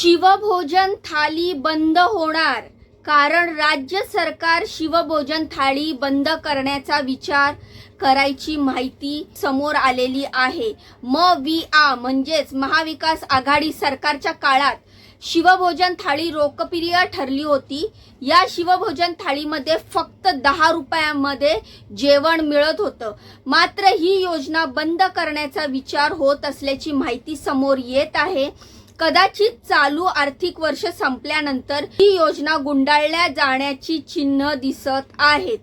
शिवभोजन थाली बंद होणार कारण राज्य सरकार शिवभोजन थाळी बंद करण्याचा विचार करायची माहिती समोर आलेली आहे. म वि आ म्हणजेच महाविकास आघाडी सरकारच्या काळात शिवभोजन थाळी लोकप्रिय ठरली होती. या शिवभोजन थाळीमध्ये फक्त दहा रुपयामध्ये जेवण मिळत होतं. मात्र ही योजना बंद करण्याचा विचार होत असल्याची माहिती समोर येत आहे. कदाचित चालू आर्थिक वर्ष संपल्यानंतर ही योजना गुंडाळल्या जाण्याची चिन्ह दिसत आहेत.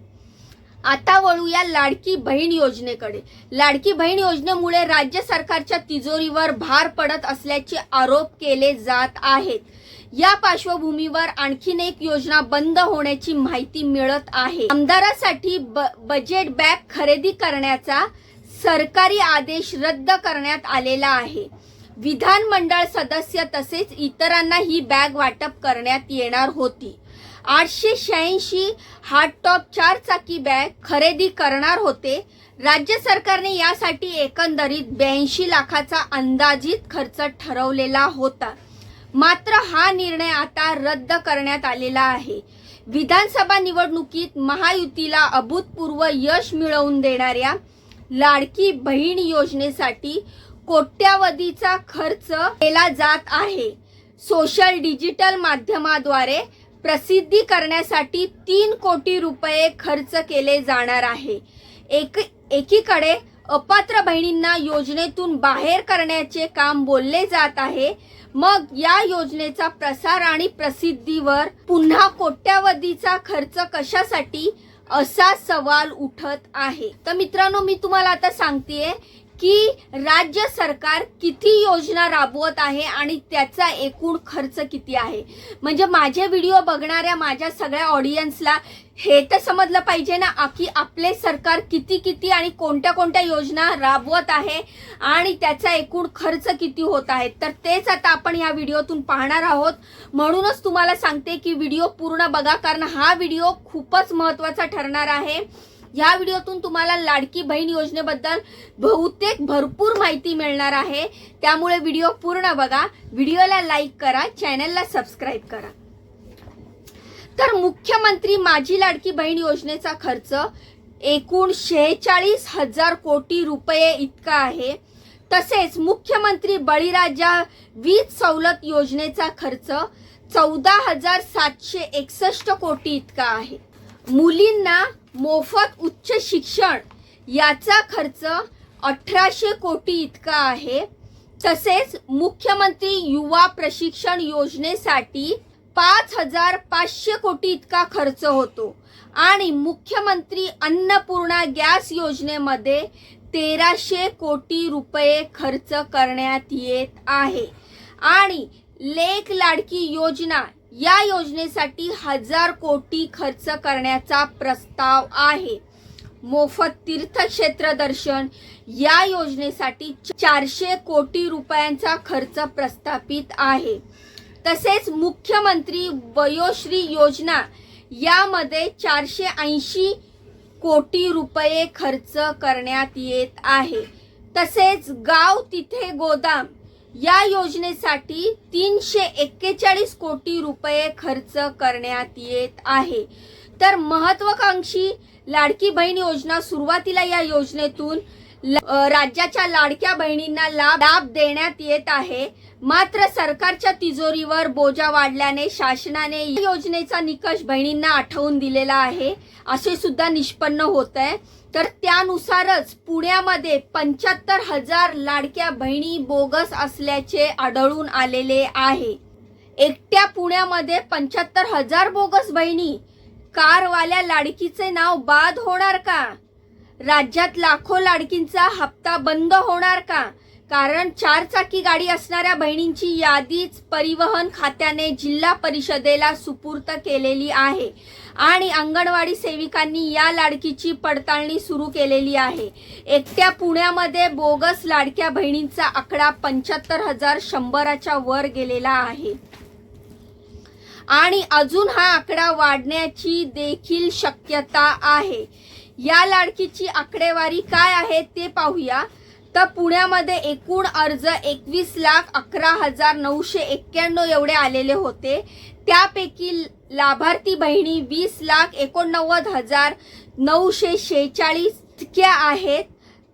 आता वळूया लाडकी बहीण योजनेकडे. लाडकी बहीण योजनेमुळे राज्य सरकारच्या तिजोरीवर भार पडत असल्याचे आरोप केले जात आहेत. या पार्श्वभूमीवर आणखीन एक योजना बंद होण्याची माहिती मिळत आहे. आमदारासाठी ब- बजेट बॅग खरेदी करण्याचा सरकारी आदेश रद्द करण्यात आलेला आहे. विधानमंडळ सदस्य तसेच इतरांना ही बॅग वाटप करण्यात येणार होती. आठशे शहाऐंशी हार्ड टॉप चार चाकी बॅग खरेदी करणार होते. राज्य सरकारने यासाठी एकंदरीत ब्याऐंशी लाखाचा अंदाजित खर्च ठरवलेला होता. मात्र हा निर्णय आता रद्द करण्यात आलेला आहे. विधानसभा निवडणुकीत महायुतीला अभूतपूर्व यश मिळवून देणाऱ्या लाडकी बहीण योजनेसाठी कोट्यावधीचा खर्च केला जात आहे. सोशल डिजिटल माध्यमाद्वारे प्रसिद्धी करण्यासाठी तीन कोटी रुपये खर्च केले जाणार आहे. एक एकीकडे अपात्र बहिणींना योजनेतून बाहेर करण्याचे काम बोलले जात आहे. मग या योजनेचा प्रसार आणि प्रसिद्धीवर पुन्हा कोट्यावधीचा खर्च कशासाठी असा सवाल उठत आहे. तर मित्रांनो मी तुम्हाला आता सांगतेय की राज्य सरकार किती योजना राबवत आहे आणि त्याचा एकूण खर्च किती आहे? म्हणजे माझे व्हिडिओ बघणाऱ्या माझ्या सगळ्या ऑडियन्सला हे तर समजलं पाहिजे ना की आपले सरकार किती किती आणि कोणत्या कोणत्या योजना राबवत आहे आणि त्याचा एकूण खर्च किती होत आहे. तर तेच आता आपण या व्हिडिओतून पाहणार आहोत. म्हणूनच तुम्हाला सांगते की व्हिडिओ पूर्ण बघा कारण हा व्हिडिओ खूपच महत्त्वाचा ठरणार आहे. या व्हिडिओतून तुम्हाला लाडकी बहीण योजनेबद्दल बहुतेक भरपूर माहिती मिळणार आहे. त्यामुळे व्हिडिओ पूर्ण बघा. व्हिडिओला लाईक करा चॅनलला सबस्क्राईब करा. तर मुख्यमंत्री माझी लाडकी बहीण योजनेचा खर्च एकूण शेहेचाळीस हजार कोटी रुपये इतका आहे. तसेच मुख्यमंत्री बळीराजा वीज सवलत योजनेचा खर्च चौदा हजार सातशे एकसष्ट कोटी इतका आहे. मुलींना मोफत उच्च शिक्षण याचा खर्च अठराशे कोटी इतका आहे. तसेच मुख्यमंत्री युवा प्रशिक्षण योजनेसाठी पाच हजार पाचशे कोटी इतका खर्च होतो. आणि मुख्यमंत्री अन्नपूर्णा गॅस योजनेमध्ये तेराशे कोटी रुपये खर्च करण्यात येत आहे. आणि लेख लाडकी योजना या योजनेसाठी हजार कोटी खर्च करण्याचा प्रस्ताव आहे. मोफत तीर्थक्षेत्र दर्शन या योजनेसाठी चारशे कोटी रुपयांचा खर्च प्रस्थापित आहे. तसेच मुख्यमंत्री वयोश्री योजना यामध्ये चारशे ऐंशी कोटी रुपये खर्च करण्यात येत आहे. तसेच गाव तिथे गोदाम या योजनेसाठी तीनशे एक्केचाळीस कोटी रुपये खर्च करण्यात येत आहे. तर महत्वाकांक्षी लाडकी बहीण योजना सुरुवातीला या योजनेतून राज्याच्या लाडक्या बहिणींना लाभ लाभ देण्यात येत आहे. मात्र सरकारच्या तिजोरीवर बोजा वाढल्याने शासनाने या योजनेचा निकष बहिणींना आठवून दिलेला आहे. असे सुद्धा निष्पन्न होत आहे तर त्यानुसारच पुण्यामध्ये पंच्याहत्तर हजार लाडक्या बहिणी बोगस असल्याचे आढळून आलेले आहे. एकट्या पुण्यामध्ये पंच्याहत्तर हजार बोगस बहिणी. कारवाल्या लाडकीचे नाव बाद होणार का? राज्यात लाखो लाडकींचा हप्ता बंद होणार का? कारण चारचाकी गाडी असणाऱ्या बहिणींची यादीच परिवहन खात्याने जिल्हा परिषदेला सुपूर्त केलेली आहे. आणि अंगणवाडी सेविकांनी या लाडकीची पडताळणी सुरू केलेली आहे. एकट्या पुण्यामध्ये बोगस लाडक्या बहिणींचा आकडा पंच्याहत्तर हजार शंभराच्या वर गेलेला आहे. आणि अजून हा आकडा वाढण्याची देखील शक्यता आहे. या लाडकीची आकडेवारी काय आहे ते पाहूया. तर पुण्यामध्ये एकूण अर्ज एकवीस लाख अकरा हजार नऊशे एक्क्याण्णव एवढे आलेले होते. त्यापैकी लाभार्थी बहिणी वीस लाख एकोणनव्वद हजार नऊशे शेहेचाळीस इतक्या आहेत.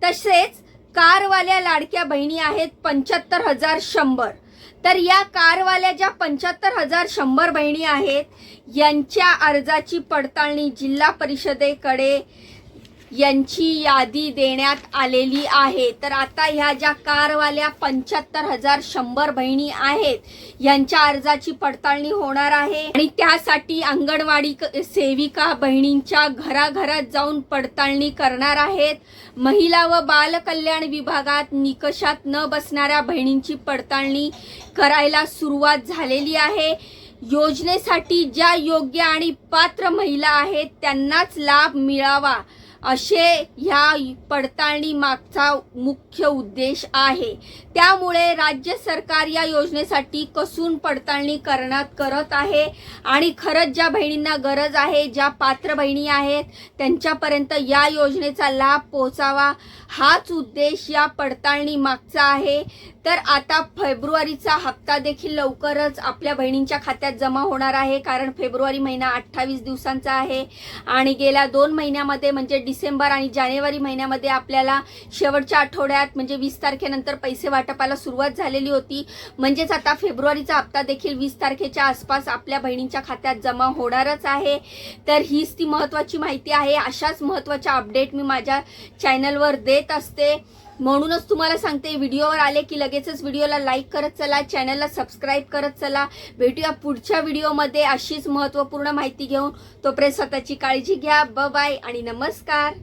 तसेच कारवाल्या लाडक्या बहिणी आहेत पंच्याहत्तर हजार शंभर. तर या कारवाल्या ज्या पंच्याहत्तर हजार शंभर बहिणी आहेत यांच्या अर्जाची पडताळणी जिल्हा परिषदेकडे यांची यादी देण्यात आलेली आहे. तर आता ह्या ज्या कारवाल्या पंच्याहत्तर हजार शंभर बहिणी आहेत यांच्या अर्जाची पडताळणी होणार आहे. आणि त्यासाठी अंगणवाडी क- सेविका बहिणींच्या घराघरात जाऊन पडताळणी करणार आहेत. महिला व बालकल्याण विभागात निकषात न बसणाऱ्या बहिणींची पडताळणी करायला सुरुवात झालेली आहे. योजनेसाठी ज्या योग्य आणि पात्र महिला आहेत त्यांनाच लाभ मिळावा. असे ह्या पडताळणी मागचा मुख्य उद्देश आहे. त्यामुळे राज्य सरकार या योजनेसाठी कसून पडताळणी करण्यात करत आहे आणि खरंच ज्या बहिणींना गरज आहे ज्या पात्र बहिणी आहेत त्यांच्यापर्यंत या योजनेचा लाभ पोहोचावा हाच उद्देश या पडताळणी मागचा आहे. तर आता फेब्रुवारीचा हप्ता देखील लवकरच आपल्या बहिणींच्या खात्यात जमा होणार आहे कारण फेब्रुवारी महिना अठ्ठावीस दिवसांचा आहे आणि गेल्या दोन महिन्यामध्ये म्हणजे डिसेंबर आणि जानेवारी महिन्यामध्ये आपल्याला शेवटच्या आठवड्यात म्हणजे वीस तारखेनंतर पैसे वाटपाला सुरुवात झालेली होती. म्हणजेच आता फेब्रुवारीचा हप्ता देखील वीस तारखेच्या आसपास आपल्या बहिणींच्या खात्यात जमा होणारच आहे. तर हीच ती महत्त्वाची माहिती आहे. अशाच महत्त्वाच्या अपडेट मी माझ्या चॅनलवर देत असते. म्हणूनच तुम्हाला सांगते व्हिडिओवर आले की लगेचच व्हिडिओला लाईक करत चला चॅनलला सबस्क्राईब करत चला. भेटूया पुढच्या व्हिडिओमध्ये अशीच महत्त्वपूर्ण माहिती घेऊन. तोपर्यंत स्वतःची काळजी घ्या. ब बाय आणि नमस्कार.